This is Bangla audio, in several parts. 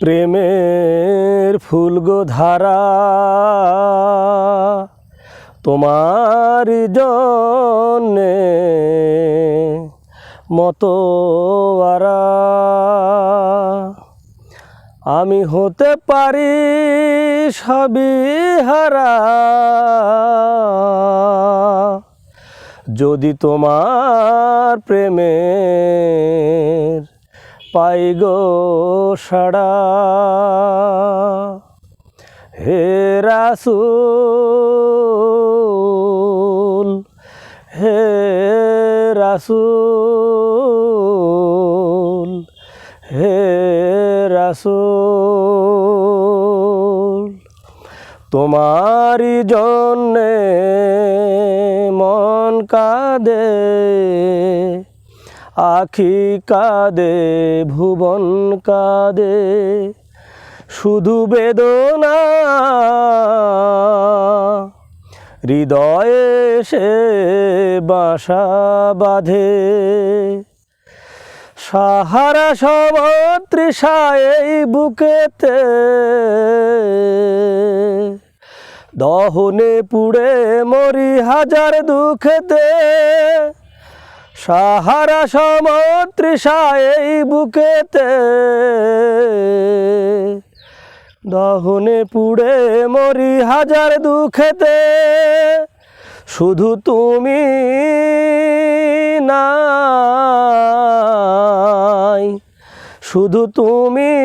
প্রেমের ফুলগো ধারা তোমার জন্যে মতো আমি হতে পারি সবই হারা। যদি তোমার প্রেমের পাই গো সাড়া হে রাসুল হে রাসুল হে রাসুল তোমারই জন্যে মন কাঁদে। আখি কাঁদে, ভুবন কাঁদে, শুধু বেদনা। হৃদয়ে সে বাসা বাঁধে। সাহারা সমত্রিষায় এই বুকেতে। দহনে পুড়ে মরি হাজার দুঃখেতে। সাহারা সমত্রিষায় এই বুকেতে। দহনে পুড়ে মরি হাজার দুঃখেতে। শুধু তুমি নাই। শুধু তুমি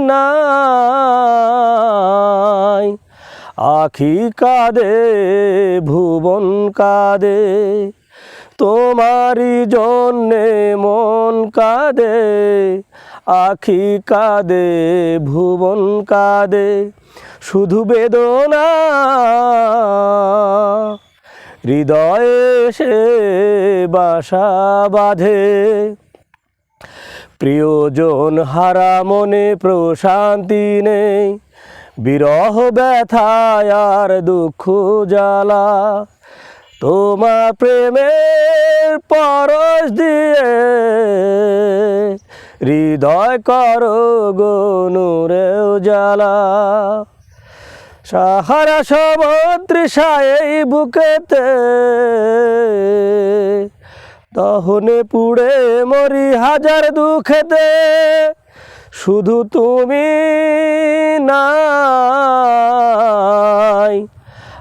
নাই। আখি কাঁদে, ভুবন কাঁদে। তোমারই জন্যে মন কাঁদে, আখি কাঁদে, ভুবন কাঁদে, শুধু বেদনা। হৃদয়ে সে বাসা বাঁধে। প্রিয়জন হারা মনে প্রশান্তি নেই, বিরহ ব্যথায় আর দুঃখ জ্বালা। তোমার প্রেমের পরশ দিয়ে হৃদয় করো গনুরেও জ্বালা সাহারা সমুদ্রিষায় এই বুকেতে তহনে পুড়ে মরি হাজার দুঃখেতে। শুধু তুমি নাই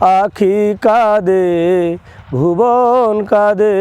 আখি কাদে ভুবন কাঁদে।